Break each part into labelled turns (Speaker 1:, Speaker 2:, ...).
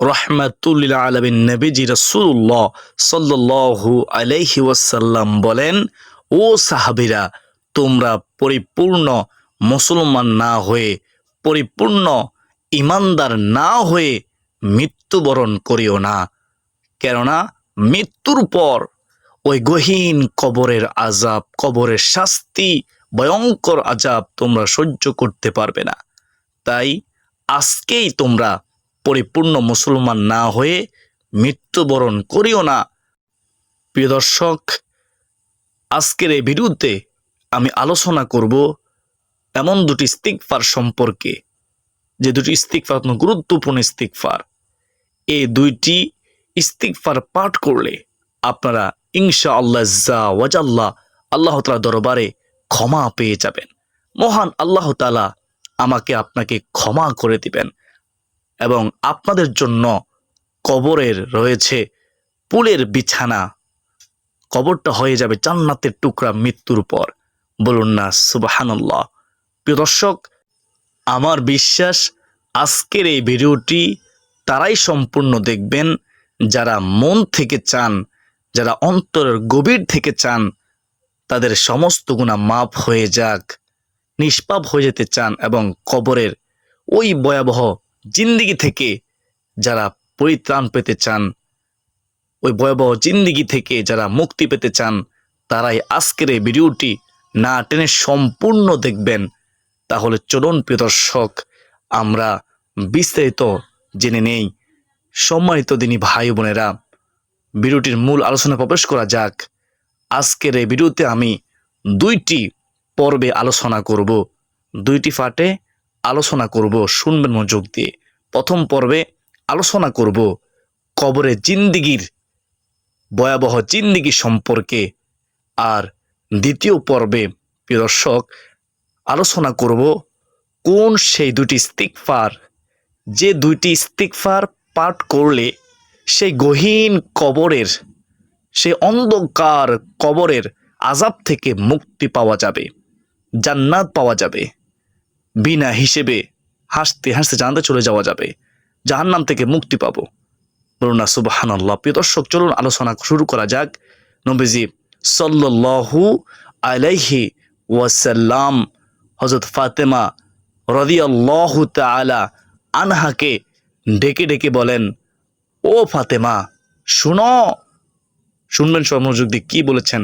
Speaker 1: রহমাতুল্লিল আলমিন নবীজি রসুল্লাহ সাল্লু আলাইহি ওয়াসাল্লাম বলেন, ও সাহাবিরা, তোমরা পরিপূর্ণ মুসলমান না হয়ে, পরিপূর্ণ ইমানদার না হয়ে মৃত্যুবরণ করিও না। কেননা মৃত্যুর পর ওই গহীন কবরের আজাব কবরের শাস্তি, ভয়ঙ্কর আজাব তোমরা সহ্য করতে পারবে না। তাই আজকেই তোমরা পরিপূর্ণ মুসলমান না হয়ে মৃত্যুবরণ করিও না। প্রিয় দর্শক, আজকের এই ভিডিওতে আমি আলোচনা করব এমন দুটি ইস্তিকফার সম্পর্কে। যে দুটি অত্যন্ত গুরুত্বপূর্ণ ইস্তিকফার এই দুইটি ইস্তিকফার পাঠ করলে আপনারা ইনশা আল্লাহ ওয়াজাল্লাহ আল্লাহ তালা দরবারে ক্ষমা পেয়ে যাবেন। মহান আল্লাহ তালা আমাকে আপনাকে ক্ষমা করে দিবেন। এবং আপনাদের জন্য কবরের রয়েছে পুলের বিছানা। কবরটা হয়ে যাবে জান্নাতের টুকরা মৃত্যুর পর। বলুন না সুবাহান্লাহ প্রিয় দর্শক, আমার বিশ্বাস আজকের এই ভিডিওটি তারাই সম্পূর্ণ দেখবেন। যারা মন থেকে চান, যারা অন্তরের গভীর থেকে চান, তাদের সমস্ত গুণা মাপ হয়ে যাক, নিষ্পাপ হয়ে যেতে চান এবং কবরের ওই ভয়াবহ জিন্দিগি থেকে যারা পরিত্রাণ পেতে চান, ওই ভয়াবহ জিন্দিগি থেকে যারা মুক্তি পেতে চান, তারাই আজকের এই ভিডিওটি না টেনে সম্পূর্ণ দেখবেন। তাহলে চলুন প্রিয় দর্শক, আমরা বিস্তারিত জেনে নেই। সম্মানিত দিনী ভাই বোনেরা, ভিডিওটির মূল আলোচনা প্রবেশ করা যাক। আজকের এই ভিডিওতে আমি দুইটি পর্বে আলোচনা করব। দুইটি ফাটে আলোচনা করব, শুনবেন মনোযোগ দিয়ে। প্রথম পর্বে আলোচনা করব কবরে জিন্দিগির ভয়াবহ জিন্দিগি সম্পর্কে আর দ্বিতীয় পর্বে, প্রিয় দর্শক, আলোচনা করব কোন সেই দুটি ইস্তিকফার যে দুইটি ইস্তিকফার পাঠ করলে সেই গহীন কবরের সে অন্ধকার কবরের আজাব থেকে মুক্তি পাওয়া যাবে, জান্নাত পাওয়া যাবে। বিনা হিসেবে হাসতে হাসতে জানতে চলে যাওয়া যাবে। যাহার জাহান্নাম থেকে মুক্তি পাবো। বলুন না সুবাহান আল্লাহ প্রিয় দর্শক, চলুন আলোচনা শুরু করা যাক। নবীজি সাল্লু আলাইহি ওয়াসাল্লাম হজরত ফাতেমা রদিয়াল্লাহ তালা আনহাকে ডেকে ডেকে বলেন, ও ফাতেমা, শুনো। শুনবেন সব দিয়ে কী বলেছেন?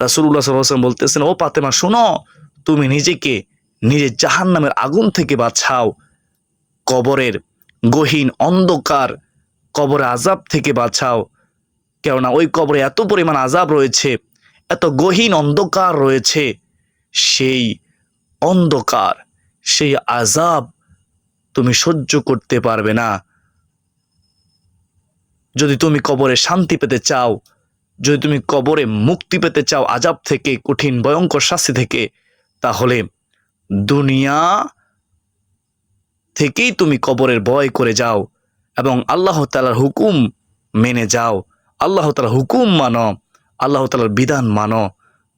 Speaker 1: রাসুল্লাহ সাল্লাম বলতেছেন, ও ফাতেমা, শুনো, তুমি নিজেকে নিজের জাহান নামের আগুন থেকে বাঁচাও। কবরের গহীন অন্ধকার কবরে আজাব থেকে বাঁচাও। কেননা ওই কবরে এত পরিমাণ আজাব রয়েছে, এত গহীন অন্ধকার রয়েছে, সেই অন্ধকার, সেই আজাব তুমি সহ্য করতে পারবে না। যদি তুমি কবরে শান্তি পেতে চাও, যদি তুমি কবরে মুক্তি পেতে চাও আজাব থেকে, কঠিন, ভয়ঙ্কর শাস্তি থেকে, তাহলে দুনিয়া থেকেই তুমি কবরের ভয় করে যাও এবং আল্লাহ তালার হুকুম মেনে যাও। আল্লাহ তালার হুকুম মানো, আল্লাহ তালার বিধান মানো।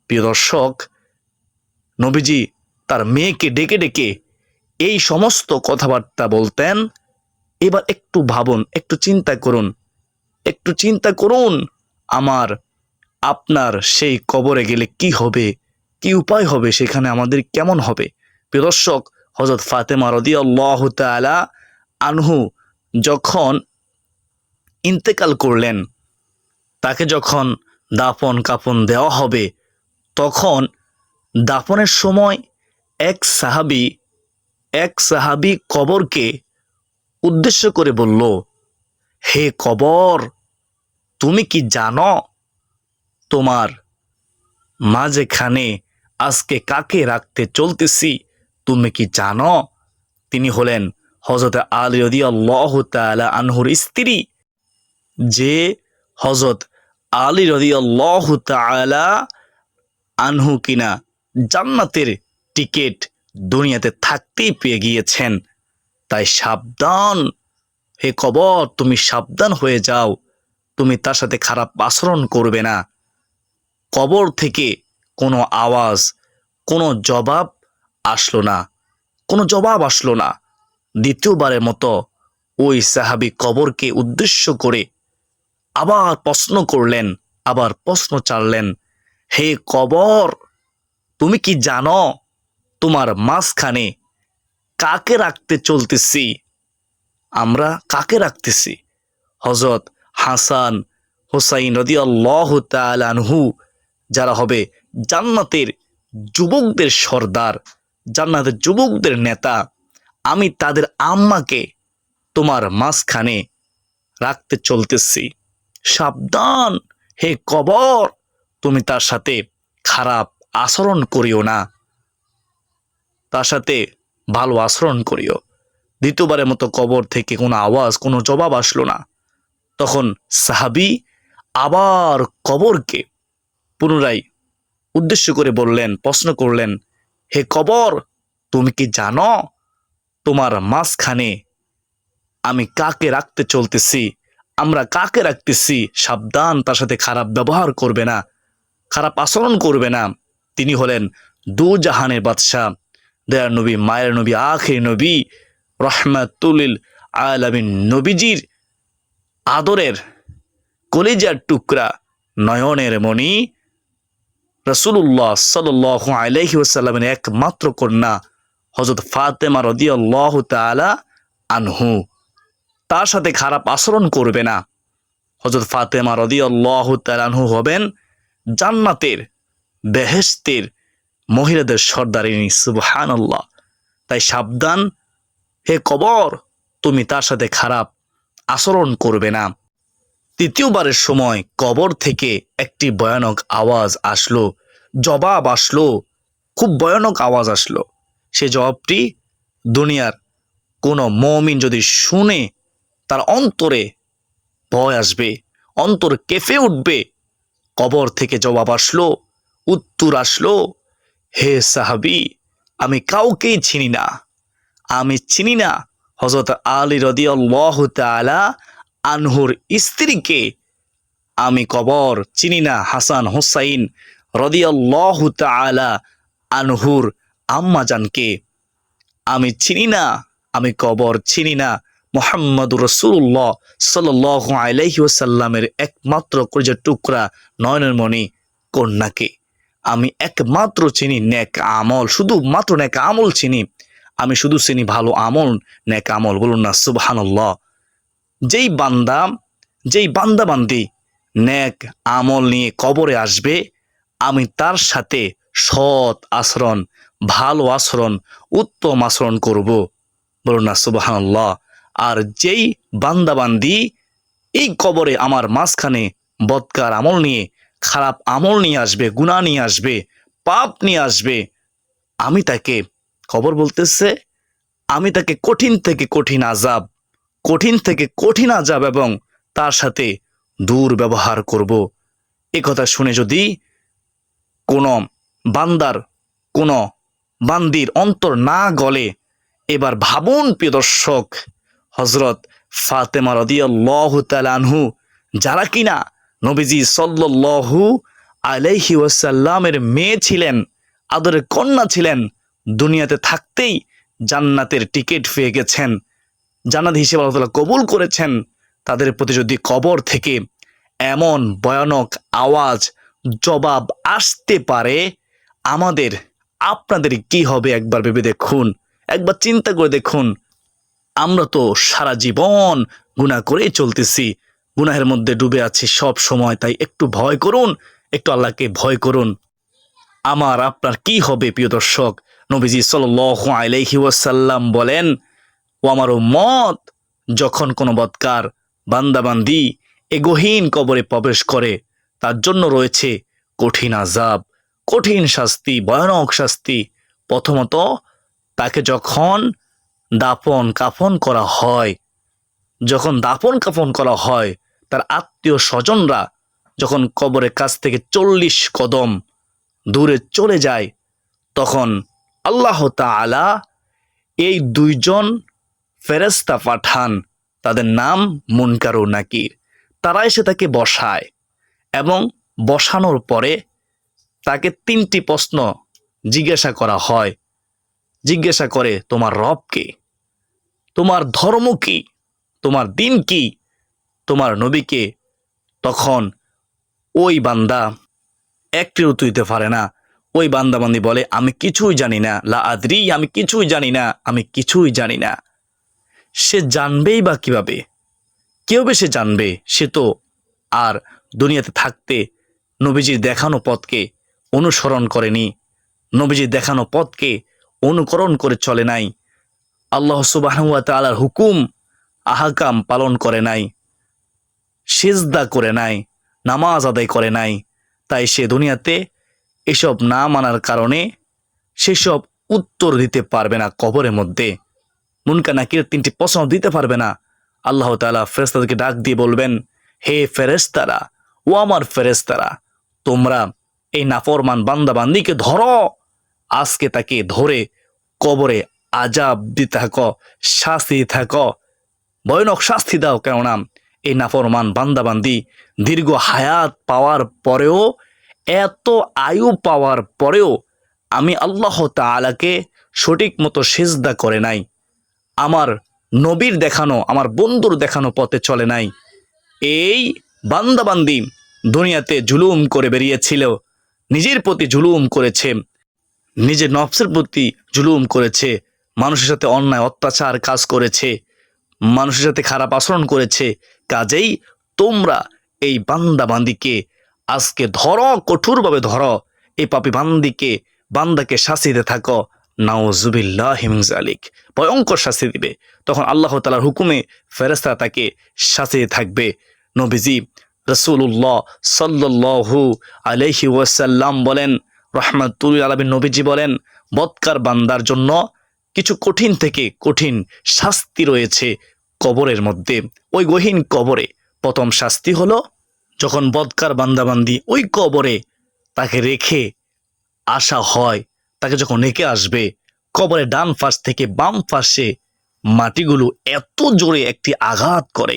Speaker 1: প্রিয় দর্শক, নবীজি তার মেয়েকে ডেকে ডেকে এই সমস্ত কথাবার্তা বলতেন। এবার একটু ভাবুন, একটু চিন্তা করুন, একটু চিন্তা করুন আমার আপনার সেই কবরে গেলে কি হবে, কি উপায় হবে, সেখানে আমাদের কেমন হবে? প্রিয় দর্শক হজরত ফাতেমা রদি আল্লাহ তালা আনহু যখন ইন্তেকাল করলেন, তাকে যখন দাফন কাফন দেওয়া হবে, তখন দাফনের সময় এক সাহাবি এক সাহাবি কবরকে উদ্দেশ্য করে বলল, হে কবর, তুমি কি জানো তোমার মাঝেখানে আজকে কাকে রাখতে চলতেছি? তুমি কি জানো? তিনি হলেন হজরত আলী আল্লাহ আনহুর স্ত্রী। যে হজরত আলী রদি আল্লাহ আনহু কিনা জান্নাতের টিকিট দুনিয়াতে থাকতেই পেয়ে গিয়েছেন। তাই সাবধান। হে কবর, তুমি সাবধান হয়ে যাও। তুমি তার সাথে খারাপ আচরণ করবে না। কবর থেকে কোনো আওয়াজ, কোনো জবাব আসলো না, কোনো জবাব আসলো না। দ্বিতীয়বারের মতো ওই সাহাবি কবরকে উদ্দেশ্য করে আবার প্রশ্ন করলেন, আবার প্রশ্ন চাললেন, হে কবর, তুমি কি জানো তোমার মাঝখানে কাকে রাখতে চলতেছি? আমরা কাকে রাখতেছি? হজরত হাসান হোসাইন রদি আল্লাহ আনহু, যারা হবে জান্নাতের যুবকদের সর্দার জান্নাতের যুবকদের নেতা, আমি তাদের আম্মাকে তোমার মাঝখানে রাখতে চলতেছি। সাবধান, হে কবর! তুমি তার সাথে খারাপ আচরণ করিও না। তার সাথে ভালো আচরণ করিও। দ্বিতীয়বারের মতো কবর থেকে কোনো আওয়াজ, কোনো জবাব আসলো না। তখন সাহাবি আবার কবরকে পুনরায় উদ্দেশ্য করে বললেন, প্রশ্ন করলেন হে কবর, তুমি কি জানো? তোমার মাঝখানে আমি কাকে রাখতে চলতেছি? আমরা কাকে রাখতেছি? সাবধান, তার সাথে খারাপ ব্যবহার করবে না, খারাপ আচরণ করবে না। তিনি হলেন দু জাহানের বাদশাহ, দয়ার নবী, মায়ের নবী, আখের নবী, রহমাতুলিল আলামিন, নবীজির আদরের কলিজার টুকরা, নয়নের মণি রসুল্লাহ সাল আলহি ওসাল্লামের একমাত্র কন্যা হজরত ফাতেমা রদিয়াল্লাহ তালা আনহু। তার সাথে খারাপ আচরণ করবে না। হজরত ফাতেমা রদিয়াল্লাহ তালানহু হবেন জান্নাতের বেহেস্তের মহিলাদের সর্দারিনী সুবহান আল্লাহ তাই সাবধান, হে কবর, তুমি তার সাথে খারাপ আচরণ করবে না। তৃতীয়বারের সময় কবর থেকে একটি ভয়ানক আওয়াজ আসলো। জবাব আসলো, খুব ভয়ানক আওয়াজ আসলো। সে জবাবটি দুনিয়ার কোনো মমিন যদি শুনে, তার অন্তরে ভয় আসবে, অন্তর কেঁপে উঠবে। কবর থেকে জবাব আসলো, উত্তর আসলো, হে সাহাবি, আমি কাউকেই চিনি না। আমি চিনি না হজরত আলী রদিয়াল্লাহ তালা আনহুর স্ত্রীকে আমি কবর চিনি না হাসান হোসাইন রদিয়াল্লাহ আনহুর আম্মাজানকে। আমি চিনি না, আমি কবর চিনি না। মোহাম্মদ রসুল্লাহ সাল আলহি ওসাল্লামের একমাত্র করিজার টুকরা নয়নের মণি কন্যাকে। আমি একমাত্র চিনি, নেক আমল শুধু মাত্র নেক আমল চিনি। আমি শুধু চিনি ভালো আমল, নেক আমল, বলুন না, সুবহানাল্লাহ। যেই বান্দা যেই বান্দা বান্দি নেক আমল নিয়ে কবরে আসবে, আমি তার সাথে সৎ আচরণ, ভালো আচরণ, উত্তম আচরণ করব। বলুন না, সুবহানাল্লাহ। আর যেই বান্দাবান্দি এই কবরে আমার মাঝখানে বদকার আমল নিয়ে, খারাপ আমল নিয়ে আসবে গুণা নিয়ে আসবে, পাপ নিয়ে আসবে, আমি তাকে খবর বলতেছে, আমি তাকে কঠিন থেকে কঠিন আজাব কঠিন থেকে কঠিন আজাব এবং তার সাথে দূর ব্যবহার করব। এ কথা শুনে যদি কোনো বান্দার, কোনো বান্দির অন্তর না গলে, এবার ভাবুন প্রিয় দর্শক হজরত ফাতেমা রদিয়াল্লাহ তালানহু যারা কিনা নবীজি সাল্লু আলাইহি ওয়াসাল্লামের মেয়ে ছিলেন, আদরের কন্যা ছিলেন, দুনিয়াতে থাকতেই জান্নাতের টিকিট পেয়ে গেছেন। জান্নাত হিসেবে আল্লাহ তালা কবুল করেছেন তাদের প্রতি যদি কবর থেকে এমন ভয়ানক আওয়াজ, জবাব আসতে পারে, আমাদের, আপনাদের কি হবে একবার ভেবে দেখুন। একবার চিন্তা করে দেখুন। আমরা তো সারা জীবন গুণা করেই চলতেছি। গুনাহের মধ্যে ডুবে আছি সব সময়, তাই একটু ভয় করুন, একটু আল্লাহকে ভয় করুন। আমার, আপনার কি হবে প্রিয় দর্শক? নবীজি সাল আলাইহি ওয়াসাল্লাম বলেন ও আমার মত যখন কোনো বৎকার বান্দাবান্দি এ গহীন কবরে প্রবেশ করে, তার জন্য রয়েছে কঠিন আজাব কঠিন শাস্তি, ভয়ানক শাস্তি। প্রথমত, তাকে যখন দাপন কাফন করা হয়, যখন দাপন কাফন করা হয়, তার আত্মীয় স্বজনরা যখন কবরের কাছ থেকে চল্লিশ কদম দূরে চলে যায়, তখন আল্লাহ তালা এই দুইজন ফেরেস্তা পাঠান, তাদের নাম মুনকারু নাকির। তারা এসে তাকে বসায় এবং বসানোর পরে তাকে তিনটি প্রশ্ন জিজ্ঞাসা করা হয়। জিজ্ঞাসা করে, তোমার রব কে? তোমার ধর্ম কি? তোমার দিন কি? তোমার নবীকে তখন ওই বান্দা একটি উত্তর দিতে পারে না। ওই বান্দাবান্দি বলে, আমি কিছুই জানি না। লা আদরি, আমি কিছুই জানি না। আমি কিছুই জানি না। সে জানবেই বা কীভাবে? কীভাবে সে জানবে? সে তো আর দুনিয়াতে থাকতে নবীজির দেখানো পথকে অনুসরণ করেনি। নবীজির দেখানো পথকে অনুকরণ করে চলে নাই। আল্লাহ সুবাহুয়া তালার হুকুম, আহাকাম পালন করে নাই। সেজদা করে নাই, নামাজ আদায় করে নাই। তাই সে দুনিয়াতে এসব না মানার কারণে সেসব উত্তর দিতে পারবে না কবরের মধ্যে। মুনকা নাকির তিনটি প্রশ্ন দিতে পারবে না। আল্লাহ তালা ফেরেস্তাদেরকে ডাক দিয়ে বলবেন, হে ফেরেস্তারা ও আমার ফেরেস্তারা তোমরা এই নাফরমান বান্দাবান্দিকে ধরো। আজকে তাকে ধরে কবরে আজাব দিতে থাকো, শাস্তি থাকো। ভয়ানক শাস্তি দাও, কেননা এই নাফরমান বান্দাবান্দি দীর্ঘ হায়াত পাওয়ার পরেও, এত আয়ু পাওয়ার পরেও আমি আল্লাহ তালাকে সঠিক মতো সেজদা করে নাই। আমার নবীর দেখানো, আমার বন্ধুর দেখানো পথে চলে নাই। এই বান্দাবান্দি দুনিয়াতে জুলুম করে বেরিয়েছিল, নিজের প্রতি জুলুম করেছে, নিজের নফসের প্রতি জুলুম করেছে, মানুষের সাথে অন্যায়, অত্যাচার কাজ করেছে, মানুষের সাথে খারাপ আচরণ করেছে। কাজেই তোমরা এই বান্দাবান্দিকে আজকে ধরো, কঠোরভাবে ধরো, এই পাপি বান্দিকে বান্দাকে শাস্তি দিতে থাকো। নাওজুবিল্লাহ ভয়ঙ্কর শাস্তি দিবে। তখন আল্লাহ তালার হুকুমে ফেরেস্তা তাকে শাস্তি থাকবে। নবীজি রসুল্লাহ সাল্লু আলহি ওয়াসাল্লাম বলেন, রহমাতুল আলমিন নবীজি বলেন, বৎকার বান্দার জন্য কিছু কঠিন থেকে কঠিন শাস্তি রয়েছে কবরের মধ্যে। ওই গহীন কবরে। প্রথম শাস্তি হলো যখন বদকার বান্দাবান্দি ওই কবরে তাকে রেখে আসা হয়। তাকে যখন রেখে আসবে, কবরে ডান পাশ থেকে বাম পাশে মাটিগুলো এত জোরে একটি আঘাত করে।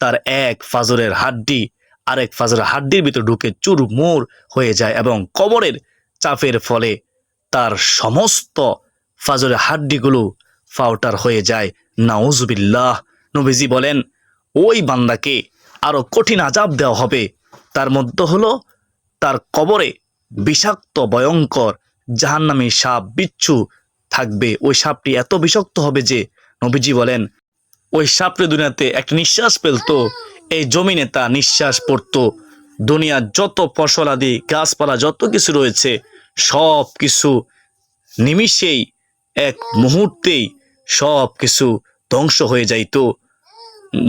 Speaker 1: তার এক ফাজরের হাড্ডি আরেক ফাজরের হাড্ডির ভিতর ঢুকে চুরমুর হয়ে যায় এবং কবরের চাপের ফলে তার সমস্ত ফাজরের হাড্ডিগুলো ফাউটার হয়ে যায়। নাউজবিল্লাহ, নবীজি বলেন, ওই বান্দাকে আরও কঠিন আজাব দেওয়া হবে। তার মধ্যে হলো তার কবরে বিষাক্ত, ভয়ঙ্কর জাহান্নামী সাপ বিচ্ছু থাকবে। ওই সাপটি এত বিষাক্ত হবে যে নবীজি বলেন, ওই সাপটি দুনিয়াতে একটা নিঃশ্বাস ফেলতো, এই জমিনে তা নিঃশ্বাস পড়তো। দুনিয়ার যত ফসলাদি গাছপালা, যত কিছু রয়েছে, সব কিছু নিমিষেই, এক মুহূর্তেই সব কিছু ধ্বংস হয়ে যাইতো।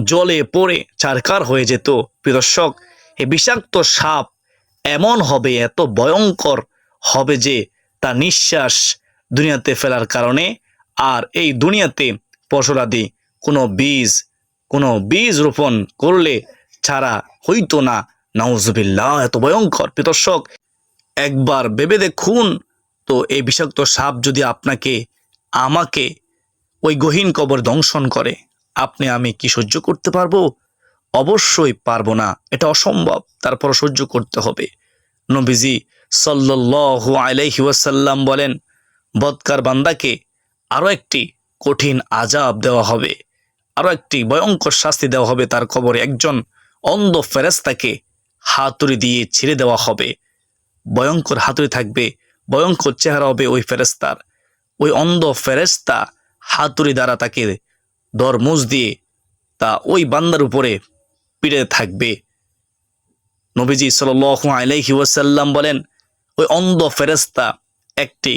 Speaker 1: জলে পড়ে চারকার হয়ে যেত। প্রদর্শক এই বিষাক্ত সাপ এমন হবে, এত ভয়ঙ্কর হবে যে তার নিঃশ্বাস দুনিয়াতে ফেলার কারণে আর এই দুনিয়াতে ফসলাদি কোনো বীজ কোনো বীজ রোপণ করলে ছাড়া হইতো না। নাউজুবিল্লাহ, এত ভয়ঙ্কর। প্রদর্শক একবার ভেবে দেখুন। তো এই বিষাক্ত সাপ যদি আপনাকে, আমাকে ওই গহীন কবর দংশন করে, আপনি আমি কি সহ্য করতে পারব? অবশ্যই পারব না। এটা অসম্ভব। তারপর সহ্য করতে হবে। নবীজি সাল্লাল্লাহু আলাইহি ওয়াসাল্লাম বলেন, বদকার বান্দাকে আরও একটি কঠিন আজাব দেওয়া হবে আরও একটি ভয়ঙ্কর শাস্তি দেওয়া হবে তার কবরে। একজন অন্ধ ফেরেস্তাকে হাতুড়ি দিয়ে ছিঁড়ে দেওয়া হবে। ভয়ঙ্কর হাতুড়ি থাকবে, ভয়ঙ্কর চেহারা হবে ওই ফেরেস্তার ওই অন্ধ ফেরেস্তা হাতুড়ি দ্বারা তাকে দরমুজ দিয়ে তা ওই বান্দার উপরে পিড়ে থাকবে। নবীজি সাল আলাইহি ওয়াসাল্লাম বলেন ওই অন্ধ ফেরেস্তা একটি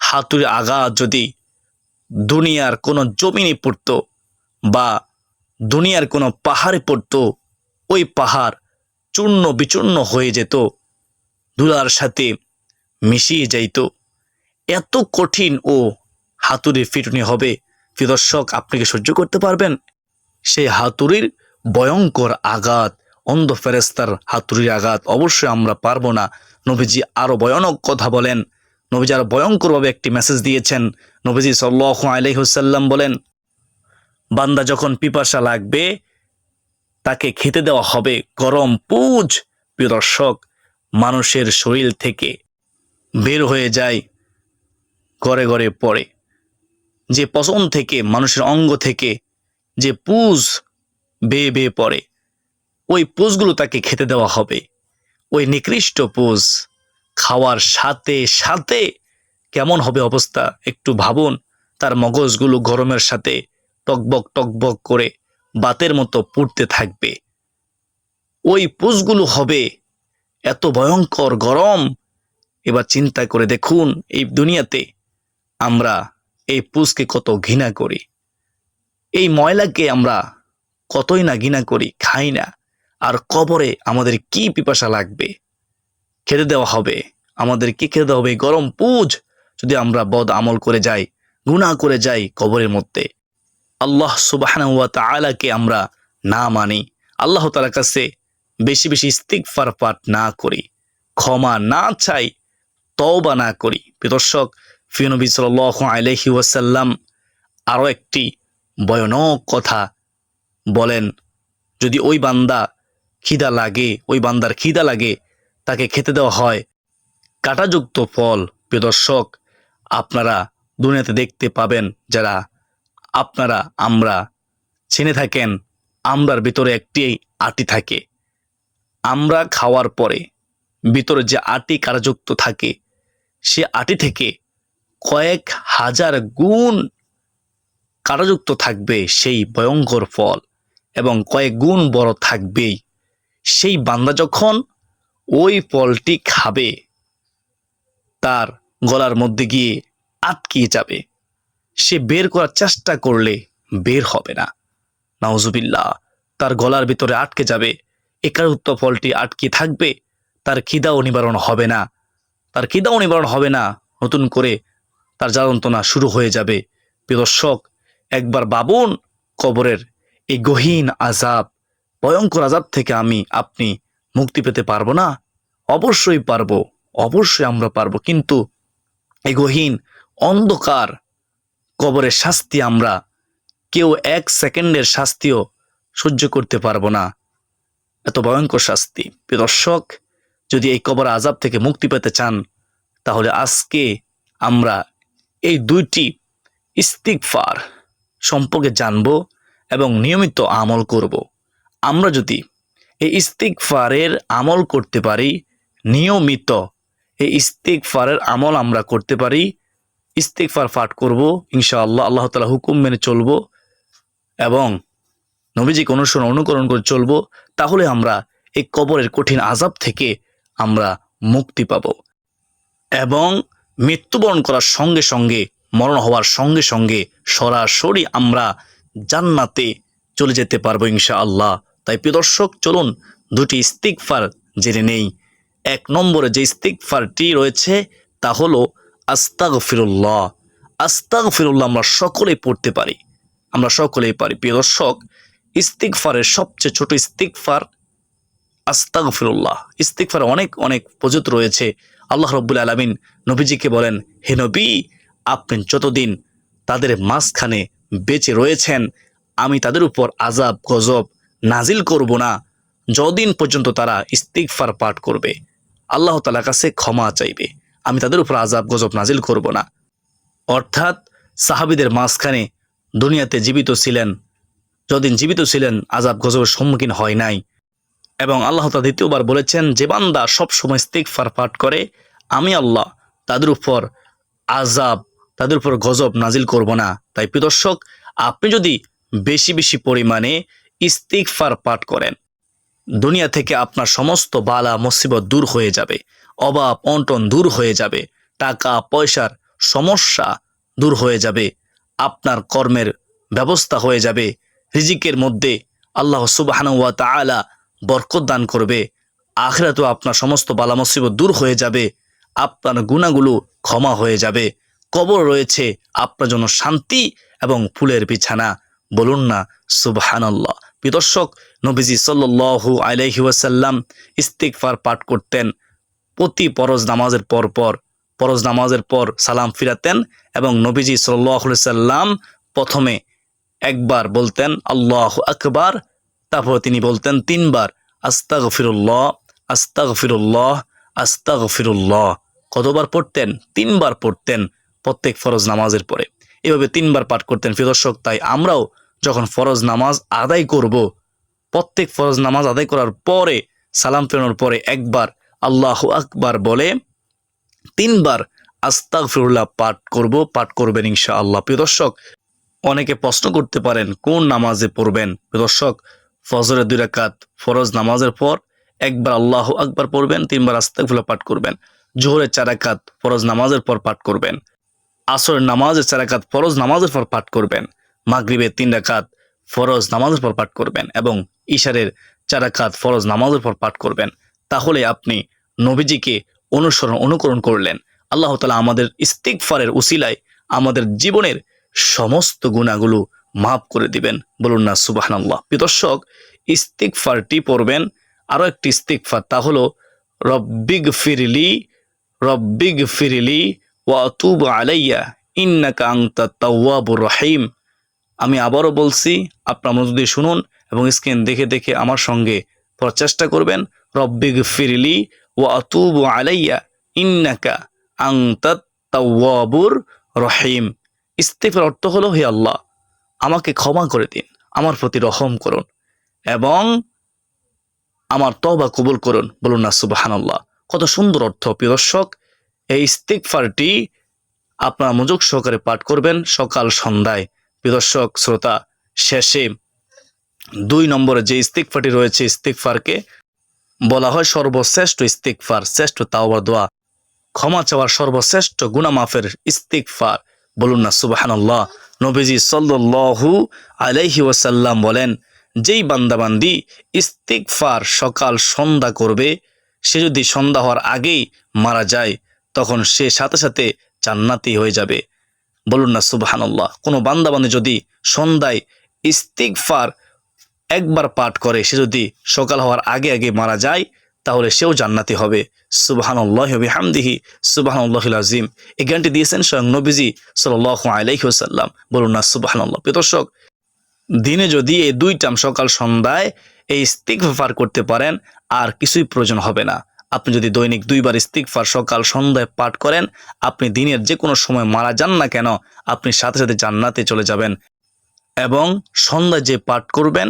Speaker 1: হাতুড়ি আঘাত যদি দুনিয়ার কোনো জমিনে পড়তো বা দুনিয়ার কোনো পাহাড়ে পড়তো, ওই পাহাড় চূর্ণ বিচূর্ণ হয়ে যেত ধুলার সাথে মিশিয়ে যাইত। এত কঠিন ও হাতুড়ি ফিটুনি হবে। দর্শক, আপনি কি সহ্য করতে পারবেন? সেই হাতুড়ির ভয়ঙ্কর আঘাত, অন্ধ ফেরেস্তার হাতুড়ির আঘাত অবশ্যই আমরা পারব না। নবীজি আরও ভয়ানক কথা বলেন। নবীজি আরও ভয়ঙ্করভাবে একটি মেসেজ দিয়েছেন। নবীজি সাল্লাহ আলহিহসাল্লাম বলেন, বান্দা যখন পিপাসা লাগবে, তাকে খেতে দেওয়া হবে। গরম পুজ, প্রিয় দর্শক, মানুষের শরীর থেকে বের হয়ে যায় ঘরে ঘরে পড়ে। যে পছন্দ থেকে, মানুষের অঙ্গ থেকে যে পুজ বেয়ে বেয়ে পড়ে, ওই পুজগুলো তাকে খেতে দেওয়া হবে। ওই নিকৃষ্ট পুজ খাওয়ার সাথে সাথে কেমন হবে অবস্থা? একটু ভাবুন। তার মগজগুলো গরমের সাথে টকবক টকবক করে বাতের মতো পুড়তে থাকবে। ওই পুজগুলো হবে এত ভয়ঙ্কর গরম। এবার চিন্তা করে দেখুন এই দুনিয়াতে আমরা এই পুজকে কত ঘৃণা করি। এই ময়লাকে আমরা কতই না ঘৃণা করি, খাই না। আর কবরে আমাদের কি পিপাসা লাগবে? খেতে দেওয়া হবে। আমাদের কি খেতে দেওয়া হবে? গরম পুজ যদি আমরা বদ আমল করে যাই, গুনাহ করে যাই কবরের মধ্যে। আল্লাহ সুবাহ তালাকে আমরা না মানি। আল্লাহ তালার কাছে বেশি বেশি ইস্তিকফার পাঠ না করি। ক্ষমা না চাই, তওবা না করি। প্রদর্শক ফিনবী সাল আলহি ওয়াসাল্লাম আরও একটি ভয়ানক কথা বলেন। যদি ওই বান্দা খিদা লাগে, ওই বান্দার খিদা লাগে, তাকে খেতে দেওয়া হয়। কাঁটাযুক্ত ফল প্রদর্শক আপনারা দুনিয়াতে দেখতে পাবেন যারা, আপনারা, আমরা চিনে থাকেন, আমরার ভিতরে একটি আটি থাকে। আমরা খাওয়ার পরে ভিতরে যে আটি কারাযুক্ত থাকে, সে আটি থেকে কয়েক হাজার গুণ কারাযুক্ত থাকবে সেই ভয়ঙ্কর ফল এবং কয়েক গুণ বড় থাকবেই। সেই বান্দা যখন ওই ফলটি খাবে, তার গলার মধ্যে গিয়ে আটকিয়ে যাবে। সে বের করার চেষ্টা করলে বের হবে না। নাউজুবিল্লাহ, তার গলার ভিতরে আটকে যাবে। একারুত্ব ফলটি আটকে থাকবে, তার খিদাও নিবারণ হবে না। তার খিদাও নিবারণ হবে না। নতুন করে তার যন্ত্রণা শুরু হয়ে যাবে। দর্শক, একবার বাবুন কবরের এই গহীন আজাব ভয়ঙ্কর আজাব থেকে আমি, আপনি মুক্তি পেতে পারব না? অবশ্যই পারব, অবশ্যই আমরা পারব, কিন্তু এই গহীন অন্ধকার কবরের শাস্তি আমরা কেউ এক সেকেন্ডের শাস্তিও সহ্য করতে পারব না। এত ভয়ঙ্কর শাস্তি। দর্শক, যদি এই কবর আজাব থেকে মুক্তি পেতে চান, তাহলে আজকে আমরা এই দুইটি ইস্তিকফার সম্পর্কে জানব এবং নিয়মিত আমল করব। আমরা যদি এই ইস্তিকফারের আমল করতে পারি, নিয়মিত এই ইস্তিকফারের আমল আমরা করতে পারি ইস্তিকফার পাঠ করব, ইনশাআল্লাহ আল্লাহ তালা হুকুম মেনে চলবো এবং নবীজিকে অনুসরণ অনুকরণ করে চলবো, তাহলে আমরা এই কবরের কঠিন আজাব থেকে আমরা মুক্তি পাব এবং মৃত্যুবরণ করার সঙ্গে সঙ্গে, মরণ হওয়ার সঙ্গে সঙ্গে সরাসরি আমরা জান্নাতে চলে যেতে পারব ইনশা আল্লাহ তাই প্রিয় দর্শক, চলুন দুটি ইস্তিকফার জেনে নেই। এক নম্বরে যে ইস্তিকফারটি রয়েছে, তা হলো আস্তাগ ফিরুল্লাহ আস্তাগ ফিরুল্লাহ আমরা সকলেই পড়তে পারি। আমরা সকলেই পারি। প্রিয় দর্শক ইস্তিকফারের সবচেয়ে ছোট ইস্তিকফার আস্তাগ ফিরুল্লাহ ইস্তিকফার অনেক অনেক প্রযুত রয়েছে। আল্লাহ রব্বুল আলমিন নবীজিকে বলেন, হে নবী, আপনি যতদিন তাদের মাঝখানে বেঁচে রয়েছেন, আমি তাদের উপর আজাব গজব নাজিল করব না যদিন পর্যন্ত তারা ইস্তিকফার পাঠ করবে। আল্লাহ তালার কাছে ক্ষমা চাইবে। আমি তাদের উপর আজাব গজব নাজিল করব না। অর্থাৎ সাহাবিদের মাঝখানে দুনিয়াতে জীবিত ছিলেন যদিন জীবিত ছিলেন আজাব গজবের সম্মুখীন হয় নাই। এবং আল্লাহ তা দ্বিতীয়বার বলেছেন, যে বান্দা সবসময় ইস্তিকফার পাঠ করে, আমি আল্লাহ তাদের উপর আজাব তাদের উপর গজব নাজিল করব না। তাই প্রিদর্শক আপনি যদি বেশি বেশি পরিমাণে ইস্তিকফার পাঠ করেন। দুনিয়া থেকে আপনার সমস্ত বালা, মুসিবত দূর হয়ে যাবে, অভাব, অন্টন দূর হয়ে যাবে, টাকা, পয়সার সমস্যা দূর হয়ে যাবে, আপনার কর্মের ব্যবস্থা হয়ে যাবে, রিজিকের মধ্যে আল্লাহ সুবাহানুয়া তালা বরকত দান করবে, আখরাতেও আপনার সমস্ত বালা, মুসিবত দূর হয়ে যাবে, আপনার গুণাগুলো ক্ষমা হয়ে যাবে, কবর রয়েছে আপনার জন্য শান্তি এবং ফুলের বিছানা, বলুন না সুবহানাল্লাহ। বিদর্শক নবীজি সাল্লু আলহি ওয়াসাল্লাম ইস্তিকফার পাঠ করতেন। প্রতি পরজ নামাজের পর পর পরজ নামাজের পর সালাম ফিরাতেন এবং নবীজি সাল্লাম প্রথমে একবার বলতেন আল্লাহ আকবার, তারপর তিনি বলতেন তিনবার আস্তাগ ফিরুল্লাহ আস্তাগ ফিরুল্লাহ আস্তাগ ফিরুল্লাহ কতবার পড়তেন? তিনবার পড়তেন প্রত্যেক ফরজ নামাজের পরে। এভাবে তিনবার পাঠ করতেন ফিদর্শক তাই আমরাও যখন ফরজ নামাজ আদায় করব, প্রত্যেক ফরজ নামাজ আদায় করার পরে, সালাম ফেরানোর পরে একবার আল্লাহ আকবার বলে, তিনবার আস্তাক ফিরুল্লাহ পাঠ করব, পাঠ করবেন ইনশা আল্লাহ প্রিয় দর্শক, অনেকে প্রশ্ন করতে পারেন, কোন নামাজে পড়বেন? প্রিয় দর্শক, ফজরের দুই রাকাত ফরজ নামাজের পর একবার আল্লাহ আকবার পড়বেন, তিনবার আস্তাকফিরুল্লাহ পাঠ করবেন। জোহরের চারাকাত ফরজ নামাজের পর পাঠ করবেন। আসরের নামাজের চারাকাত ফরজ নামাজের পর পাঠ করবেন। মাগরিবের তিন রাকাত ফরজ নামাজের পর পাঠ করবেন এবং ইশারের চার রাকাত ফরজ নামাজের পর পাঠ করবেন, তাহলে আপনি নবীজিকে অনুসরণ, অনুকরণ করলেন। আল্লাহ তালা আমাদের ইস্তিকফারের উসিলায় আমাদের জীবনের সমস্ত গুণাগুলো মাফ করে দিবেন। বলুন না সুবাহান আল্লাহ দর্শক ইস্তিকফারটি পড়বেন। আরও একটি ইস্তিকফার তা হলো রব্বিগ ফিরলি রব্বিগ ফিরলি ওয়াতুব আলাইয়া, ইন্নাকা আংতা তাওয়াবুর রহিম। আমি আবারও বলছি, আপনার মনোযোগ দিয়ে শুনুন এবং স্ক্রিন দেখে দেখে আমার সঙ্গে পড়ার চেষ্টা করবেন। রব্বিগ ফিরলি ওয়াতুব আলাইয়া, ইন্নাকা আংতা তাওয়াবুর রহিম। ইস্তিফার অর্থ হলো, হে আল্লাহ, আমাকে ক্ষমা করে দিন, আমার প্রতি রহম করুন এবং আমার তবা কবুল করুন। বলুন না, সুবাহানাল্লাহ। কত সুন্দর অর্থ, প্রিয় দর্শক। এই ইস্তিকফারটি আপনার মনোযোগ সহকারে পাঠ করবেন সকাল সন্ধ্যায়। দর্শক, শ্রোতা, শেষে দুই নম্বরে যে ইস্তিকফারটি রয়েছে ইস্তিকফারকে বলা হয় সর্বশ্রেষ্ঠ ইস্তিকফার শ্রেষ্ঠ তাওবার দোয়া। ক্ষমা চাওয়ার সর্বশ্রেষ্ঠ গুনামাফের ইস্তিকফার বলুন না, সুবাহানাল্লাহ। নবীজি সাল্লু আলাইহি ওয়াসাল্লাম বলেন, যেই বান্দাবান্দি ইস্তিকফার সকাল সন্ধ্যা করবে, সে যদি সন্ধ্যা হওয়ার আগেই মারা যায়, তখন সে সাথে সাথে জান্নাতি হয়ে যাবে। বলুন না, সুবাহানাল্লাহ। কোনো বান্দাবান্দি যদি সন্ধ্যায় ইস্তিকফার একবার পাঠ করে, সে যদি সকাল হওয়ার আগে আগে মারা যায়, তাহলে সেও জান্নাতি হবে। সুবাহানুল্লাহ হামদিহি সুবাহানুল্লাহিল আজিম এই জ্ঞানটি দিয়েছেন স্বয়ং নবীজি সাল আলাইসাল্লাম বলুন না, সুবাহানুল্লাহ। প্রদর্শক দিনে যদি এই দুই টাম সকাল সন্ধ্যায় এই ইস্তিকফার করতে পারেন, আর কিছুই প্রয়োজন হবে না। আপনি যদি দৈনিক দুইবার ইস্তিকফার সকাল সন্ধ্যায় পাঠ করেন, আপনি দিনের যে কোনো সময় মারা যান না কেন, আপনি সাথে সাথে জান্নাতে চলে যাবেন। এবং সন্ধ্যায় যে পাঠ করবেন,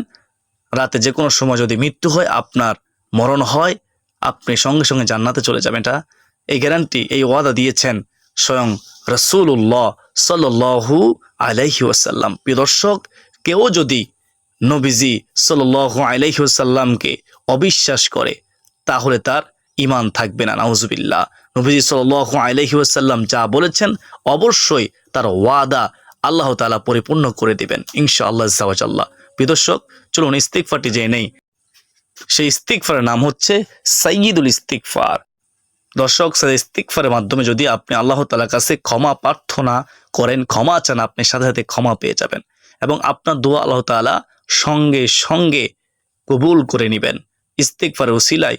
Speaker 1: রাতে যে কোনো সময় যদি মৃত্যু হয়, আপনার মরণ হয়, আপনি সঙ্গে সঙ্গে জান্নাতে চলে যাবেন। এটা এই গ্যারান্টি এই ওয়াদা দিয়েছেন স্বয়ং রসুল্লাহ সাল্লু আলাইহি ওয়াসাল্লাম। প্রিয় দর্শক, কেউ যদি নবীজি সাল্লু আলাইহি ওয়াসাল্লামকে অবিশ্বাস করে, তাহলে তার ইমান থাকবে না, নাউজুবিল্লাহ। নবীজি সাল্লু আলাইহি ওয়াসাল্লাম যা বলেছেন, অবশ্যই তার ওয়াদা আল্লাহ তালা পরিপূর্ণ করে দিবেন ইনশা আল্লাহ জাওয়াজাল্লাহ প্রিয় দর্শক, চলুন ইস্তিকফারটি যে নেই। সেই ইস্তিকফারের নাম হচ্ছে সাইয়দুল ইস্তিকফার দর্শক, সেই ইস্তিকফারের মাধ্যমে যদি আপনি আল্লাহ তালার কাছে ক্ষমা প্রার্থনা করেন, ক্ষমা চান, আপনি সাথে সাথে ক্ষমা পেয়ে যাবেন এবং আপনার দোয়া আল্লাহ তালা সঙ্গে সঙ্গে কবুল করে নেবেন। ইস্তিকফারের উসিলায়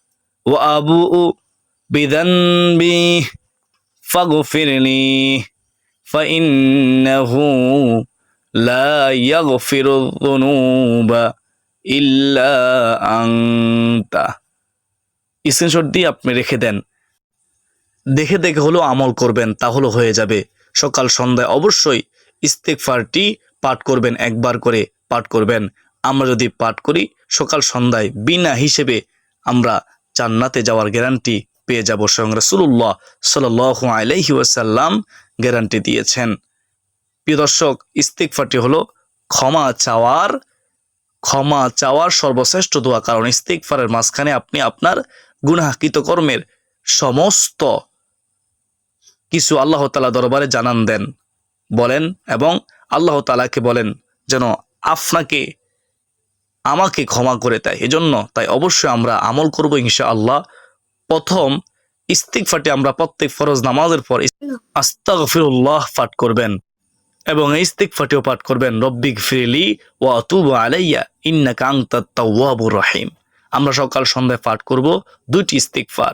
Speaker 1: ও আবু ও বিদনবি ফাগফিরলি ফাইন্নাহু লা ইয়াগফিরু যুনুবা ইল্লা আংতা স্ক্রিনশট দিয়ে আপনি রেখে দেন। দেখে দেখে হলো আমল করবেন, তাহলে হয়ে যাবে। সকাল, সন্ধ্যায় অবশ্যই ইস্তেকফারটি পাঠ করবেন, একবার করে পাঠ করবেন। আমরা যদি পাঠ করি, সকাল, সন্ধ্যায় বিনা হিসেবে আমরা জান্নাতে যাওয়ার গ্যারান্টি পেয়ে যাব স্বয়ং রসুল্লাহ সাল আলাইহি ওয়াসাল্লাম গ্যারান্টি দিয়েছেন। প্রিয় দর্শক ইস্তেকফারটি হলো ক্ষমা চাওয়ার ক্ষমা চাওয়ার সর্বশ্রেষ্ঠ দোয়া, কারণ ইস্তিকফারের মাঝখানে আপনি আপনার গুনাহকৃত কর্মের সমস্ত কিছু আল্লাহ তালা দরবারে জানান দেন, বলেন এবং আল্লাহ তালাকে বলেন যেন আপনাকে আমাকে ক্ষমা করে দেয়। এজন্য তাই অবশ্যই আমরা আমল করব ইনশা আল্লাহ প্রথম ইস্তিকফাটি আমরা প্রত্যেক ফরজ নামাজের পর আস্তাগফিরুল্লাহ পাঠ করবেন এবং এই ইস্তিকফারটিও পাঠ করবেন রব্বিক ফিরিলি ও অতুব আলাইয়া ইন্না কাংতা তাওয়াবুর রহিম। আমরা সকাল সন্ধ্যায় পাঠ করব দুইটি ইস্তিকফার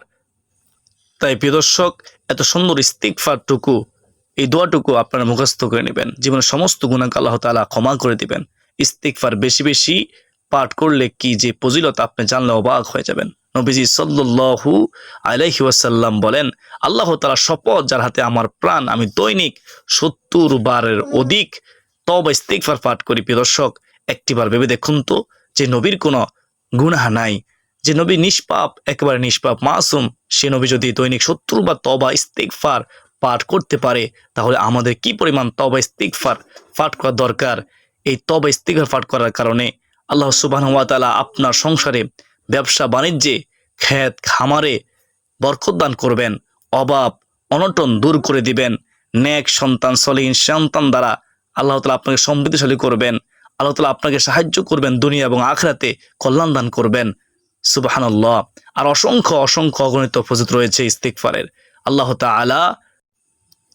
Speaker 1: তাই প্রিয় দর্শক এত সুন্দর ইস্তিক ইস্তিকফারটুকু এই দোয়াটুকু আপনারা মুখস্থ করে নেবেন। জীবনের সমস্ত গুণাকে আল্লাহ তাআলা ক্ষমা করে দিবেন। ইস্তিকফার বেশি বেশি পাঠ করলে কি যে ফজিলত আপনি জানলে অবাক হয়ে যাবেন? নবীজি সাল্লাল্লাহু আলাইহি ওয়াসাল্লাম বলেন, আল্লাহ তাআলা শপথ যার হাতে আমার প্রাণ, আমি দৈনিক সত্তর বারের অধিক তবা ইস্তিকফার পাঠ করি। প্রিয় দর্শক একটিবার ভেবে দেখুন তো যে নবীর কোনো গুনাহ নাই। যে নবী নিষ্পাপ, একেবারে নিষ্পাপ, মাসুম, সে নবী যদি দৈনিক সত্তর বা তবা ইস্তিকফার পাঠ করতে পারে, তাহলে আমাদের কি পরিমাণ তবা ইস্তিকফার পাঠ করা দরকার? এই তবা ইস্তিকফার পাঠ করার কারণে আল্লাহ তাআলা আপনার সংসারে, ব্যবসা বাণিজ্যে ক্ষেত খামারে বরকত দান করবেন, অভাব, অনটন দূর করে দিবেন, নেক সন্তান, সলিহীন সন্তান দ্বারা আল্লাহ তালা আপনাকে সমৃদ্ধিশালী করবেন, আল্লাহ তালা আপনাকে সাহায্য করবেন দুনিয়া এবং আখরাতে কল্যাণ দান করবেন। সুবাহানাল্লাহ। আর অসংখ্য অসংখ্য অগণিত ফজিত রয়েছে ইস্তিকফারের আল্লাহ তাআলা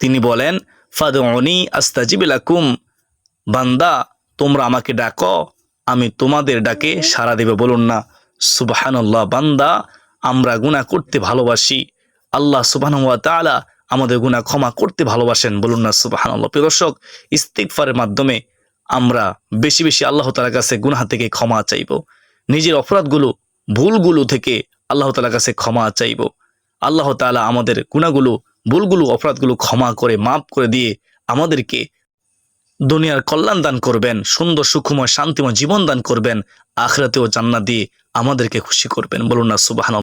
Speaker 1: তিনি বলেন, ফাদউনি আস্তাজিবিলাকুম বান্দা, তোমরা আমাকে ডাকো। আমি তোমাদের ডাকে সাড়া দেবে বলুন না। সুবাহানাল্লাহ, বান্দা, আমরা গুনাহ করতে ভালোবাসি। আল্লাহ সুবহানাহু ওয়া তাআলা আমাদের গুনাহ ক্ষমা করতে ভালোবাসেন, বলুন না সুবহানাল্লাহ। প্রিয় দর্শক, ইস্তিগফারের মাধ্যমে আমরা বেশি বেশি আল্লাহ তাআলার কাছে গুনাহ থেকে ক্ষমা চাইব। নিজের অপরাধগুলো, ভুলগুলো থেকে আল্লাহ তাআলার কাছে ক্ষমা চাইব। আল্লাহ তাআলা আমাদের গুনাহগুলো, ভুলগুলো, অপরাধগুলো ক্ষমা করে, মাফ করে দিয়ে আমাদেরকে দুনিয়ার কল্যাণ দান করবেন, সুন্দর সুখময়, শান্তিময় জীবন দান করবেন, আখরাতেও জান্নাত দিয়ে আমাদেরকে খুশি করবেন। বলুন না সুবাহান